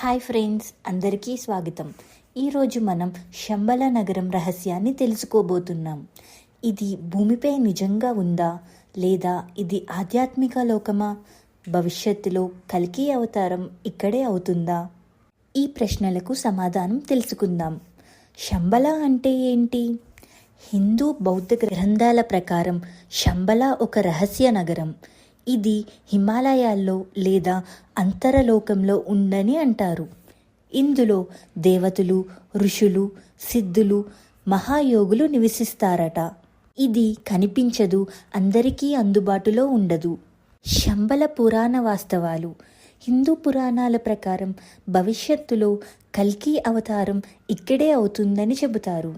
Hi friends అందరికీ స్వాగతం. ఈరోజు మనం శంబల నగరం రహస్యాన్ని తెలుసుకోబోతున్నాం. ఇది భూమిపై నిజంగా ఉందా? లేదా ఇది ఆధ్యాత్మిక లోకమా? భవిష్యత్తులో కల్కి అవతారం ఇక్కడే అవుతుందా? ఈ ప్రశ్నలకు సమాధానం తెలుసుకుందాం. శంబల అంటే ఏంటి? హిందూ బౌద్ధ గ్రంథాల ప్రకారం శంబల ఒక రహస్య నగరం. ఇది హిమాలయాల్లో లేదా అంతరలోకంలో ఉందని అంటారు. ఇందులో దేవతలు ఋషులు సిద్ధులు మహాయోగులు నివసిస్తారట. ఇది కనిపించదు అందరికీ అందుబాటులో ఉండదు. శంబల పురాణ వాస్తవాలు. హిందూ పురాణాల ప్రకారం భవిష్యత్తులో కల్కి అవతారం ఇక్కడే అవుతుందని చెబుతారు.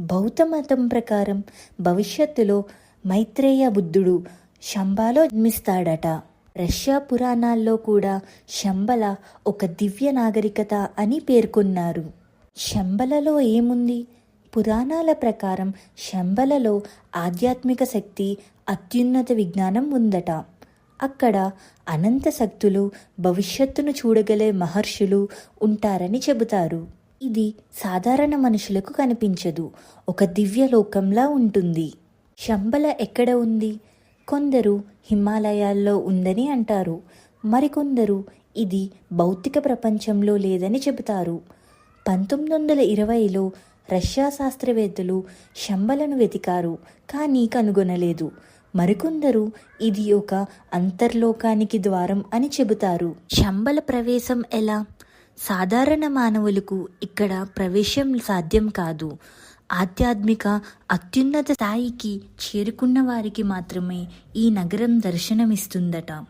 బౌద్ధ మతం ప్రకారం భవిష్యత్తులో మైత్రేయ బుద్ధుడు శంబాలో జన్మిస్తాడట. రష్యా పురాణాల్లో కూడా శంబల ఒక దివ్య నాగరికత అని పేర్కొన్నారు. శంబలలో ఏముంది? పురాణాల ప్రకారం శంబలలో ఆధ్యాత్మిక శక్తి అత్యున్నత విజ్ఞానం ఉందట. అక్కడ అనంత శక్తులు భవిష్యత్తును చూడగలే మహర్షులు ఉంటారని చెబుతారు. ఇది సాధారణ మనుషులకు కనిపించదు. ఒక దివ్య లోకంలా ఉంటుంది. శంబల ఎక్కడ ఉంది? కొందరు హిమాలయాల్లో ఉందని అంటారు. మరికొందరు ఇది భౌతిక ప్రపంచంలో లేదని చెబుతారు. పంతొమ్మిది వందల ఇరవైలో రష్యా శాస్త్రవేత్తలు శంబలను వెతికారు కానీ కనుగొనలేదు. మరికొందరు ఇది ఒక అంతర్లోకానికి ద్వారం అని చెబుతారు. శంబల ప్రవేశం ఎలా? సాధారణ మానవులకు ఇక్కడ ప్రవేశం సాధ్యం కాదు. ఆధ్యాత్మిక అత్యున్నత స్థాయికి చేరుకున్న వారికి మాత్రమే ఈ నగరం దర్శనమిస్తుందట.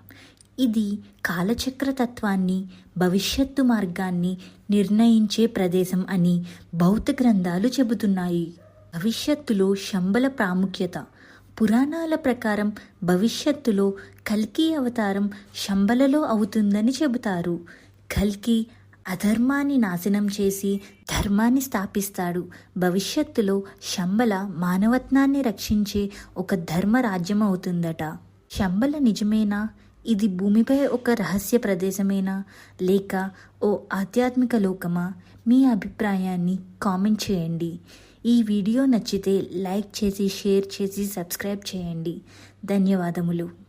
ఇది కాలచక్ర తత్వాన్ని భవిష్యత్తు మార్గాన్ని నిర్ణయించే ప్రదేశం అని బౌద్ధ గ్రంథాలు చెబుతున్నాయి. భవిష్యత్తులో శంబల ప్రాముఖ్యత పురాణాల ప్రకారం భవిష్యత్తులో కల్కి అవతారం శంబలలో అవుతుందని చెబుతారు. కల్కి అధర్మాన్ని నాశనం చేసి ధర్మాన్ని స్థాపిస్తాడు. భవిష్యత్తులో శంబల మానవత్వాన్ని రక్షించే ఒక ధర్మ రాజ్యం అవుతుందట శంబల నిజమేనా? ఇది భూమిపై ఒక రహస్య ప్రదేశమేనా? లేక ఓ ఆధ్యాత్మిక లోకమా? మీ అభిప్రాయాన్ని కామెంట్ చేయండి. ఈ వీడియో నచ్చితే లైక్ చేసి షేర్ చేసి సబ్స్క్రైబ్ చేయండి. ధన్యవాదములు.